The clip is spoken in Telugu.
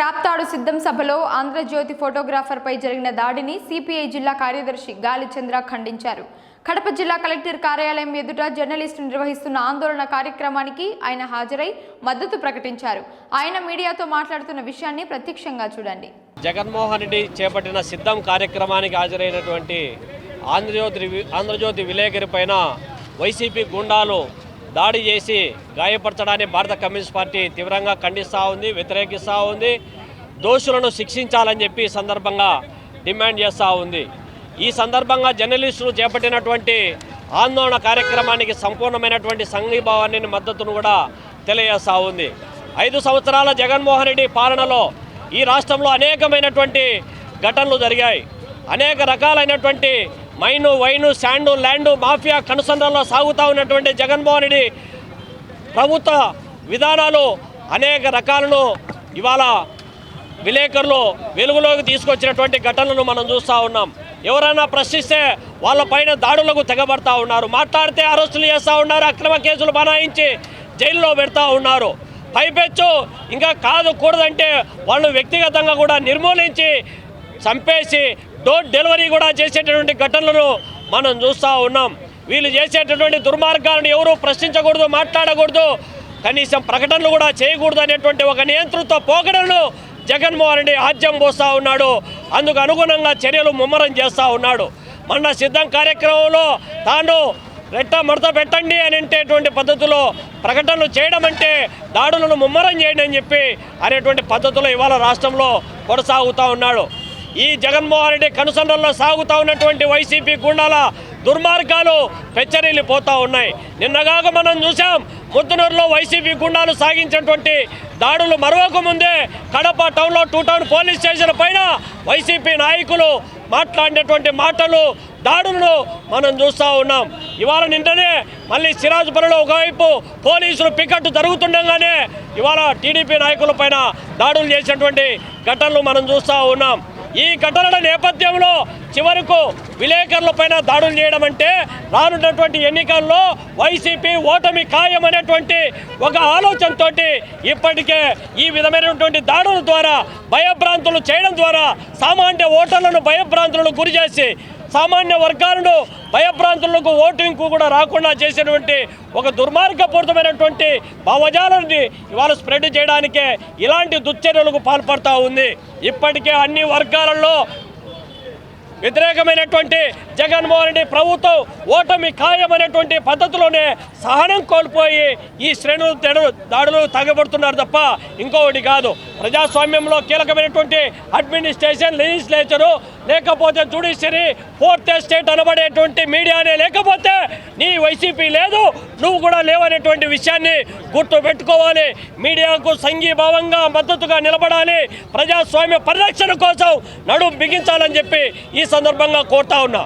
రాప్తాడు సిద్ధం సభలో ఆంధ్రజ్యోతి ఫోటోగ్రాఫర్పై జరిగిన దాడిని సిపిఐ జిల్లా కార్యదర్శి గాలిచంద్ర ఖండించారు. కడప జిల్లా కలెక్టర్ కార్యాలయం ఎదుట జర్నలిస్టు నిర్వహిస్తున్న ఆందోళన కార్యక్రమానికి ఆయన హాజరై మద్దతు ప్రకటించారు. ఆయన మీడియాతో మాట్లాడుతున్న విషయాన్ని ప్రత్యక్షంగా చూడండి. జగన్మోహన్ రెడ్డి చేపట్టిన సిద్ధం కార్యక్రమానికి హాజరైనటువంటి ఆంధ్రజ్యోతి ఆంధ్రజ్యోతి విలేకరి పైన వైసీపీ గుండాలు దాడి చేసి గాయపరచడాన్ని భారత కమ్యూనిస్ట్ పార్టీ తీవ్రంగా ఖండిస్తూ ఉంది వ్యతిరేకిస్తూ ఉంది దోషులను శిక్షించాలని చెప్పి సందర్భంగా డిమాండ్ చేస్తూ ఉంది. ఈ సందర్భంగా జర్నలిస్టులు చేపట్టినటువంటి ఆందోళన కార్యక్రమానికి సంపూర్ణమైనటువంటి సంఘీభావాన్ని మద్దతును కూడా తెలియజేస్తూ ఉంది. ఐదు సంవత్సరాల జగన్మోహన్ రెడ్డి పాలనలో ఈ రాష్ట్రంలో అనేకమైనటువంటి ఘటనలు జరిగాయి. అనేక రకాలైనటువంటి mine wine sand land mafia కనుసంధానంలో సాగుతూ ఉన్నటువంటి జగన్మోహన్ రెడ్డి ప్రభుత్వ విధానాలు అనేక రకాలను ఇవాళ విలేకరులు వెలుగులోకి తీసుకొచ్చినటువంటి ఘటనలను మనం చూస్తూ ఉన్నాం. ఎవరైనా ప్రశ్నిస్తే వాళ్ళ పైన దాడులకు తెగబడతా ఉన్నారు. మాట్లాడితే అరెస్టులు చేస్తూ ఉన్నారు. అక్రమ కేసులు బనాయించి జైల్లో పెడతా ఉన్నారు. పైపెచ్చు ఇంకా కాదు కూడదంటే వాళ్ళు వ్యక్తిగతంగా కూడా నిర్మూలించి చంపేసి డోర్ డెలివరీ కూడా చేసేటటువంటి ఘటనలను మనం చూస్తూ ఉన్నాం. వీళ్ళు చేసేటటువంటి దుర్మార్గాలను ఎవరూ ప్రశ్నించకూడదు మాట్లాడకూడదు. కనీసం ప్రకటనలు కూడా చేయకూడదు అనేటువంటి ఒక నియంతృత్వ పోకడలను జగన్మోహన్ రెడ్డి ఆద్యం పోస్తూ ఉన్నాడు. అందుకు అనుగుణంగా చర్యలు ముమ్మరం చేస్తూ ఉన్నాడు. మొన్న సిద్ధం కార్యక్రమంలో తాను రెట్ట మడత పెట్టండి అనేటువంటి పద్ధతిలో ప్రకటనలు చేయడం అంటే దాడులను ముమ్మరం చేయండి అని చెప్పి అనేటువంటి పద్ధతిలో ఇవాళ రాష్ట్రంలో కొనసాగుతూ ఉన్నాడు. ఈ జగన్మోహన్ రెడ్డి కనుసండల్లో సాగుతూ ఉన్నటువంటి వైసీపీ గుండాల దుర్మార్గాలు పెచ్చరిల్లిపోతూ ఉన్నాయి. నిన్నగాక మనం చూసాం ముద్దునూరులో వైసీపీ గుండాలు సాగించినటువంటి దాడులు మరొక ముందే కడప టౌన్లో టూ టౌన్ పోలీస్ స్టేషన్ పైన వైసీపీ నాయకులు మాట్లాడినటువంటి మాటలు దాడులను మనం చూస్తూ ఉన్నాం. ఇవాళ నింటనే మళ్ళీ సిరాజ్పురంలో ఒకవైపు పోలీసులు పికట్ జరుగుతుండగానే ఇవాళ టీడీపీ నాయకుల పైన దాడులు చేసినటువంటి ఘటనలు మనం చూస్తూ ఉన్నాం. ఈ ఘటనల నేపథ్యంలో చివరకు విలేకరుల పైన దాడులు చేయడం అంటే రానున్నటువంటి ఎన్నికల్లో వైసీపీ ఓటమి ఖాయం అనేటువంటి ఒక ఆలోచనతో ఇప్పటికే ఈ విధమైనటువంటి దాడుల ద్వారా భయభ్రాంతులు చేయడం ద్వారా సామాన్య ఓటర్లను భయభ్రాంతులను గురి చేసి సామాన్య వర్గాలను భయభ్రాంతులకు ఓటింగ్కు కూడా రాకుండా చేసినటువంటి ఒక దుర్మార్గపూరితమైనటువంటి భావజాలని ఇవాళ స్ప్రెడ్ చేయడానికే ఇలాంటి దుశ్చర్యలకు పాల్పడతా ఉంది. ఇప్పటికే అన్ని వర్గాలలో వ్యతిరేకమైనటువంటి జగన్మోహన్ రెడ్డి ప్రభుత్వం ఓటమి ఖాయమైనటువంటి పద్ధతిలోనే సహనం కోల్పోయి ఈ శ్రేణులు తెడు దాడులు తగబడుతున్నారు తప్ప ఇంకొకటి కాదు. ప్రజాస్వామ్యంలో కీలకమైనటువంటి అడ్మినిస్ట్రేషన్ లెజిస్లేచరు లేకపోతే జుడిషియరీ ఫోర్త్ ఎస్టేట్ అనబడేటువంటి మీడియానే లేకపోతే నీ వైసీపీ లేదు నువ్వు కూడా లేవనేటువంటి విషయాన్ని గుర్తు పెట్టుకోవాలి. మీడియాకు సంఘీభావంగా మద్దతుగా నిలబడాలి. ప్రజాస్వామ్య పరిరక్షణ కోసం నడుం బిగించాలని చెప్పి ఈ సందర్భంగా కోరుతా ఉన్నా.